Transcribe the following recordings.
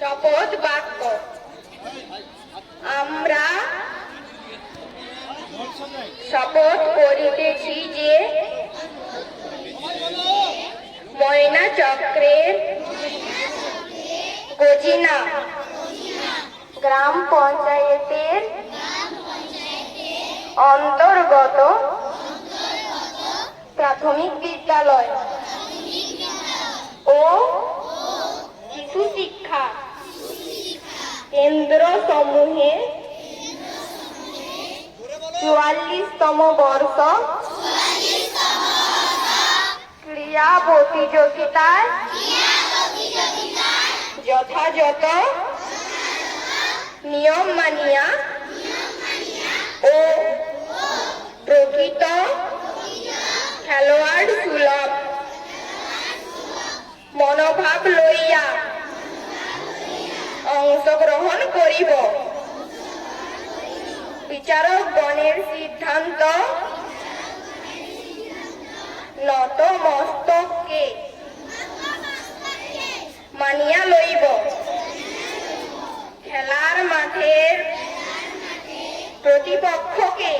শপথ বাক্য। আমরা শপথ করিতেছি যে ময়না চক্রের গজিনা গ্রাম পঞ্চায়েতের অন্তর্গত প্রাথমিক বিদ্যালয়। সমূহে চুয়াল্লিশতম বর্ষ ক্রীড়া প্রতিযোগিতায় যথাযথ নিয়ম মানিয়া ও প্রকৃত অংশগ্রহণ করিব। বিচারক গণের সিদ্ধান্ত নত মস্তককে মানিয়া লইব। খেলার মাঠের প্রতিপক্ষকে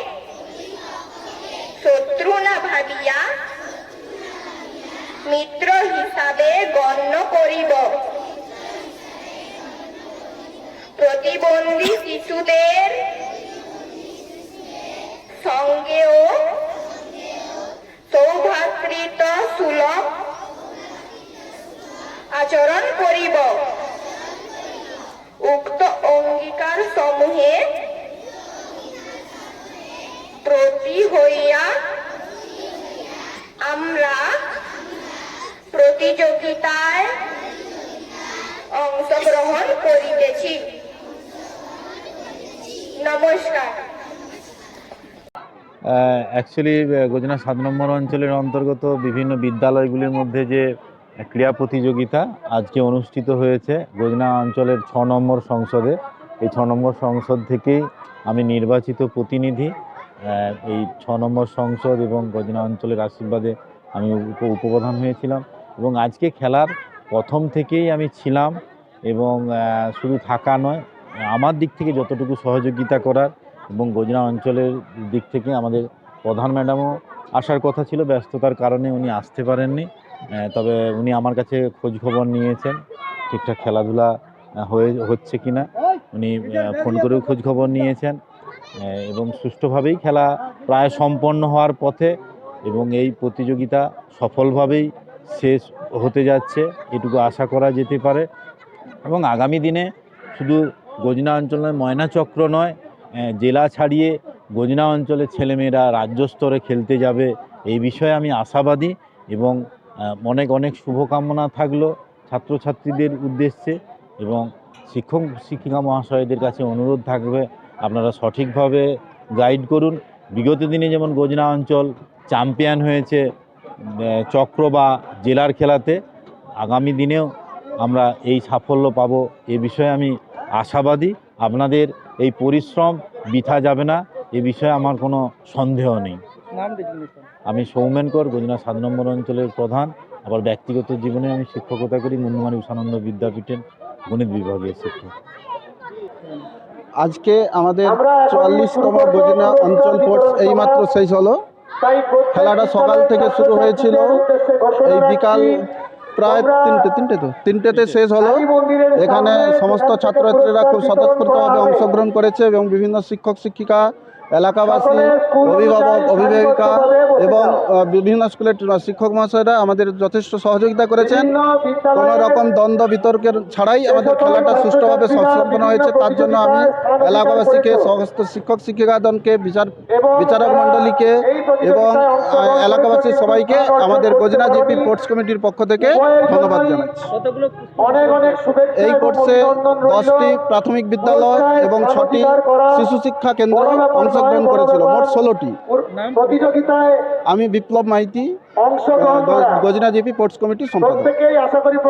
শত্রু না ভাবিয়া মিত্র হিসাবে গণ্য করিব। শিশুদের সঙ্গেও সৌভাতৃত্ব সুলভ আচরণ করিব। উক্ত অঙ্গীকার সমূহে প্রতি হইয়া আমরা প্রতিযোগিতায় অংশগ্রহণ করিতেছি। নমস্কার। অ্যাকচুয়ালি গোজনা সাত নম্বর অঞ্চলের অন্তর্গত বিভিন্ন বিদ্যালয়গুলির মধ্যে যে ক্রীড়া প্রতিযোগিতা আজকে অনুষ্ঠিত হয়েছে, গোজনা অঞ্চলের ছ নম্বর সংসদে। এই ছ নম্বর সংসদ থেকেই আমি নির্বাচিত প্রতিনিধি। এই ছ নম্বর সংসদ এবং গজনা অঞ্চলের আশীর্বাদে আমি উপ উপপ্রধান হয়েছিলাম এবং আজকে খেলার প্রথম থেকেই আমি ছিলাম এবং শুধু থাকা নয় আমার দিক থেকে যতটুকু সহযোগিতা করার এবং গোজনা অঞ্চলের দিক থেকে আমাদের প্রধান ম্যাডামও আসার কথা ছিল, ব্যস্ততার কারণে উনি আসতে পারেননি। তবে উনি আমার কাছে খোঁজ খবর নিয়েছেন, ঠিকঠাক খেলাধুলা হয়ে, হচ্ছে কি না উনি ফোন করেও খোঁজ খবর নিয়েছেন এবং সুষ্ঠুভাবেই খেলা প্রায় সম্পন্ন হওয়ার পথে এবং এই প্রতিযোগিতা সফলভাবেই শেষ হতে যাচ্ছে, এটুকু আশা করা যেতে পারে। এবং আগামী দিনে শুধু গজনা অঞ্চলের ময়না চক্র নয় জেলা ছাড়িয়ে গজনা অঞ্চলের ছেলেমেয়েরা রাজ্য স্তরে খেলতে যাবে, এই বিষয়ে আমি আশাবাদী এবং অনেক অনেক শুভকামনা থাকল ছাত্রছাত্রীদের উদ্দেশ্যে এবং শিক্ষক, শিক্ষিকা মহাশয়দের কাছে অনুরোধ থাকবে, আপনারা সঠিকভাবে গাইড করুন। বিগত দিনে যেমন গজনা অঞ্চল চ্যাম্পিয়ন হয়েছে চক্র বা জেলার খেলাতে, আগামী দিনেও আমরা এই সাফল্য পাবো, এ বিষয়ে আমি আশাবাদী আপনাদের এই পরিশ্রম বৃথা যাবে না এ বিষয়ে আমার কোনো সন্দেহ নেই। আমি সৌমেনকর গজনা সাত নম্বর অঞ্চলের প্রধান আবার ব্যক্তিগত জীবনে আমি শিক্ষকতা করি মুন্নুমানি উষানন্দ বিদ্যাপীঠের গণিত বিভাগের শিক্ষক। আজকে আমাদের চুয়াল্লিশতম গজিনা অঞ্চল স্পোর্টস এইমাত্র শেষ হলো। খেলাটা সকাল থেকে শুরু হয়েছিল। এই বিকাল প্রায় তিনটে তিনটে তো? তিনটেতে শেষ হলো। এখানে সমস্ত ছাত্রছাত্রীরা খুব স্বতঃস্ফূর্তভাবে অংশগ্রহণ করেছে এবং বিভিন্ন শিক্ষক শিক্ষিকা এলাকাবাসী অভিভাবক অভিভাবিকা এবং বিভিন্ন স্কুলের শিক্ষক মহাশয়রা আমাদের যথেষ্ট সহযোগিতা করেছেন। কোনো রকম দ্বন্দ্ব বিতর্কের ছাড়াই আমাদের খেলাটা সুষ্ঠুভাবে সম্পন্ন হয়েছে। তার জন্য আমি এলাকাবাসীকে সমস্ত শিক্ষক শিক্ষিকাগণকে বিচার বিচারক মণ্ডলীকে এবং আহ, এলাকাবাসী সবাইকে আমাদের গজনা জিপি স্পোর্টস কমিটির পক্ষ থেকে ধন্যবাদ জানাচ্ছি। এই কোর্সে দশটি প্রাথমিক বিদ্যালয় এবং ছটি শিশু শিক্ষা কেন্দ্র অংশগ্রহণ করেছিল মোট ষোলোটি। প্রতিযোগিতায় আমি বিপ্লব মাইতি গজনা জিপি স্পোর্টস কমিটির সম্পাদক।